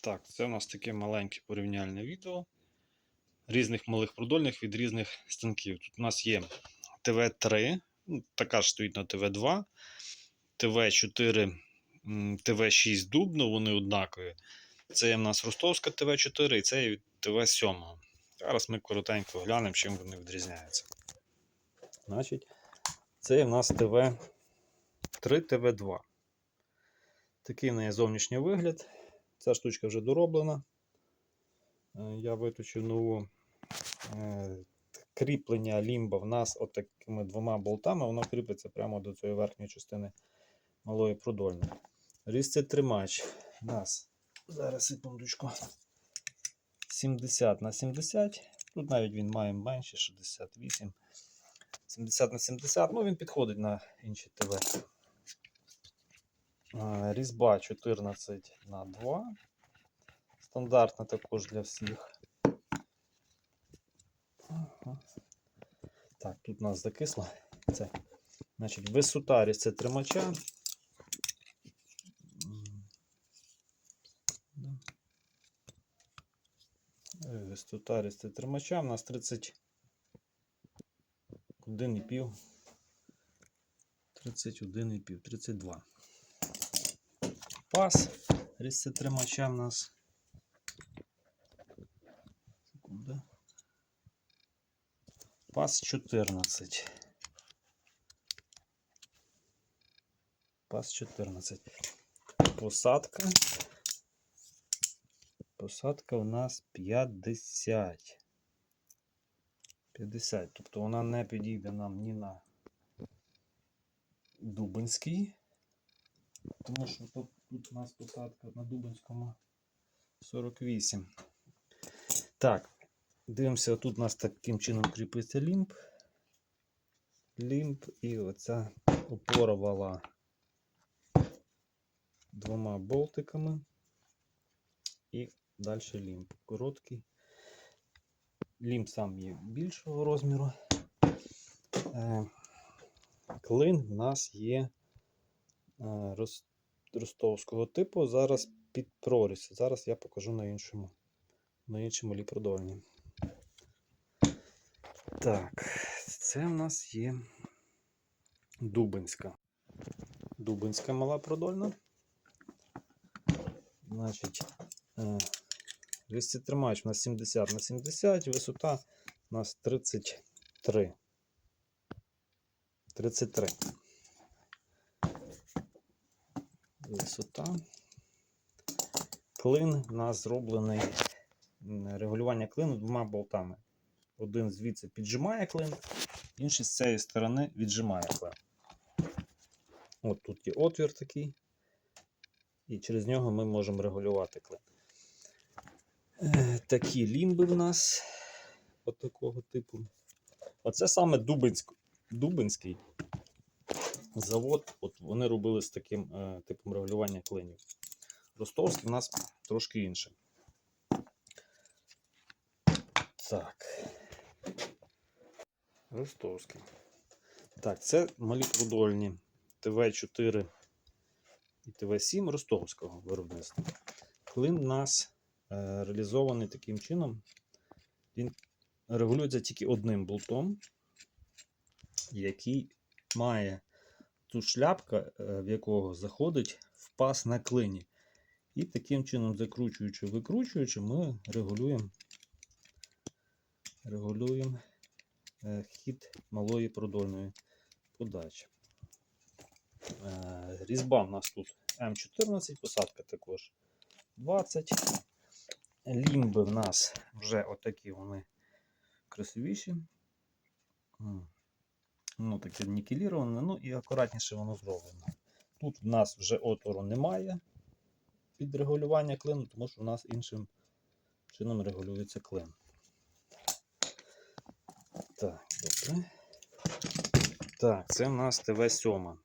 Так, це у нас таке маленьке порівняльне відео різних малих продольних від різних станків. Тут у нас є ТВ3, ну, така ж стоїть на ТВ2, ТВ4, ТВ6 Дубно, вони однакові. Це є в нас Ростовська ТВ4 і це ТВ7. Зараз ми коротенько глянемо, чим вони відрізняються. Значить, це в нас ТВ3, ТВ2. Такий в неї зовнішній вигляд. Ця штучка вже дороблена. Е, Я виточив нову е, кріплення лімба в нас от двома болтами, воно кріпиться прямо до цієї верхньої частини малої продольної. Різцей тримач у нас зараз секундочку. 70 на 70. Тут навіть він має менше 68. 70 на 70, ну він підходить на інші ТВ. Е, Різьба 14 на 2. Стандартна також для всіх. Так, тут у нас закисло. Це, значить, висота різця тримача. Е, Висота різця тримача у нас 31,5. 31,5, 32. Пас різця тримача у нас. Секунда. Пас 14. Пас 14. Посадка. Посадка у нас 50. 50. Тобто вона не підійде нам ні на Дубинський. Тому що тут, тут у нас посадка на Дубинському 48. Так, дивимося, тут у нас таким чином кріпиться лімб. Лімб і оця опора вала двома болтиками. І далі лімб. Короткий. Лімб сам є більшого розміру. Е, Клин в нас є е, роз- ростовського типу. Зараз під проріз. Зараз я покажу на іншому на іншому ліпродольні. Так, це в нас є Дубинська. Дубинська мала продольна. Значить, е, тримач у нас 70 на 70, висота у нас 33. 33. Висота. Клин у нас зроблений регулювання клину двома болтами. Один звідси піджимає клин, інший з цієї сторони віджимає клин. От тут є отвір такий, і через нього ми можемо регулювати клин. Е, Такі лімби в нас от такого типу. Оце саме Дубинськ, Дубинський завод. От вони робили з таким е, типом регулювання клинів. Ростовський в нас трошки інший. Так. Ростовський. Так, це малі продольні ТВ4 і ТВ7 ростовського виробництва. Клин у нас е, реалізований таким чином. Він регулюється тільки одним болтом, який має тут шляпка, е, в якого заходить в пас на клині. І таким чином, закручуючи, викручуючи, ми регулюємо регулюємо е, хід малої продольної подачі. Е, Різьба в нас тут М14, посадка також 20. Лімби в нас вже отакі вони красивіші. Ну, таке нікеліроване, ну і акуратніше воно зроблено. Тут в нас вже отвору немає під регулювання клину, тому що в нас іншим чином регулюється клин. Так, добре. Так, це в нас ТВ-7.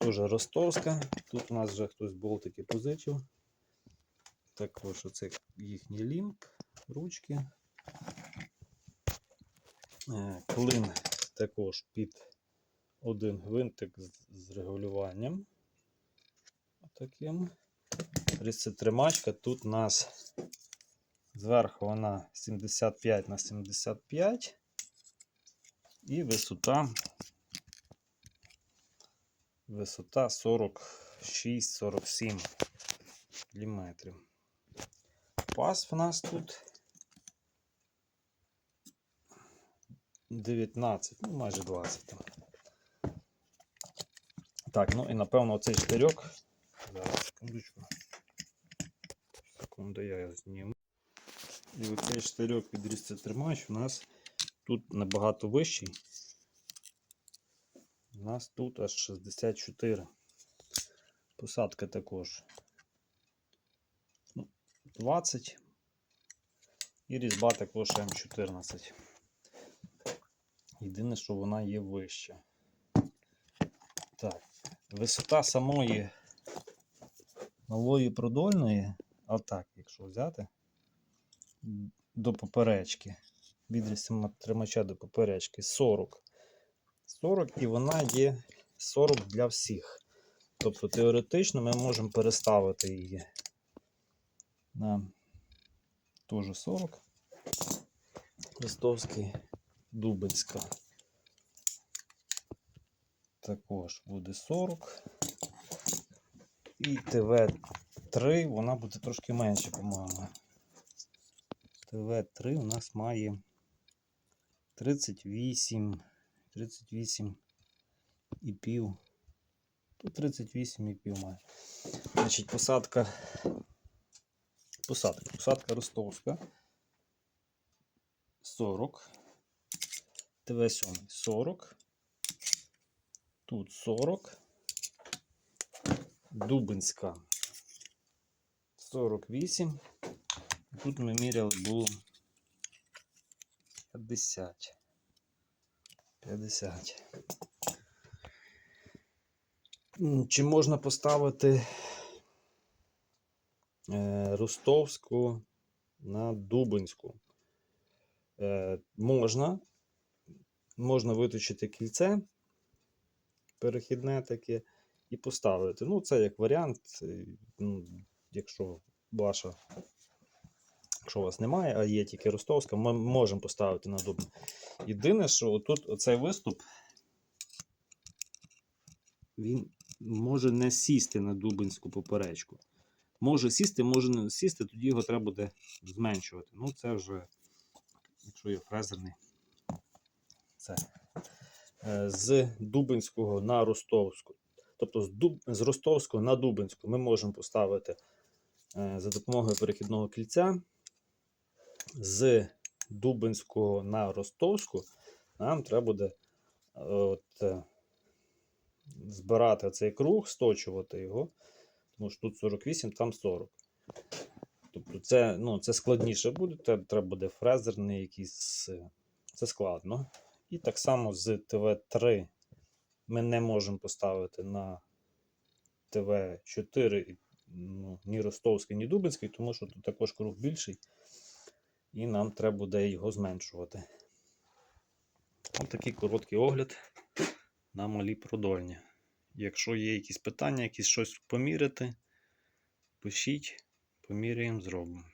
Дуже ростовська. Тут у нас вже хтось болтики позичив. Також оце їхній лімб, ручки. Е, Клин також під один гвинтик з, регулюванням. Отаким. різцетримачка. Тут у нас зверху вона 75 на 75 і висота. Висота 46-47 мм. Пас в нас тут 19, ну майже 20. там. Так, ну і напевно оцей штирьок. Зараз, секундочку. Секунду, я його зніму. І оцей штирьок під різцетримач у нас тут набагато вищий. У нас тут аж 64. Посадка також. Ну, 20. І різьба також М14. Єдине, що вона є вища. Так, висота самої нової продольної, отак, якщо взяти, до поперечки, відріз тримача до поперечки 40. 40 і вона є 40 для всіх. Тобто теоретично ми можемо переставити її на теж 40. Ростовський, Дубинська. Також буде 40. І ТВ3 вона буде трошки менше, по-моєму. ТВ3 у нас має 38, 38 і пів. Тут 38 і пів має. Значить, посадка. Посадка. Посадка ростовська. 40. ТВ7 40. Тут 40. Дубинська 48. Тут ми міряли було 50. 50. Чи можна поставити е, Ростовську на Дубинську? Е, можна. Можна виточити кільце перехідне таке і поставити. Ну, це як варіант, е, ну, якщо ваша, якщо у вас немає, а є тільки ростовська, ми можемо поставити на дуб. Єдине, що тут оцей виступ, він може не сісти на дубинську поперечку. Може сісти, може не сісти, тоді його треба буде зменшувати. Ну, це вже, якщо є фрезерний, це е, з Дубинського на Ростовську. Тобто з, Дуб... з Ростовського на Дубинську ми можемо поставити е, за допомогою перехідного кільця. З Дубинського на Ростовську нам треба буде е, от, збирати цей круг, сточувати його. Тому що тут 48, там 40. Тобто це, ну, це складніше буде, треба буде фрезерний якийсь. Це складно. І так само з ТВ3 ми не можемо поставити на ТВ4 ну, ні Ростовський, ні Дубинський, тому що тут також круг більший, і нам треба буде його зменшувати. Ось такий короткий огляд на малі продольні. Якщо є якісь питання, якісь щось поміряти, пишіть, поміряємо, зробимо.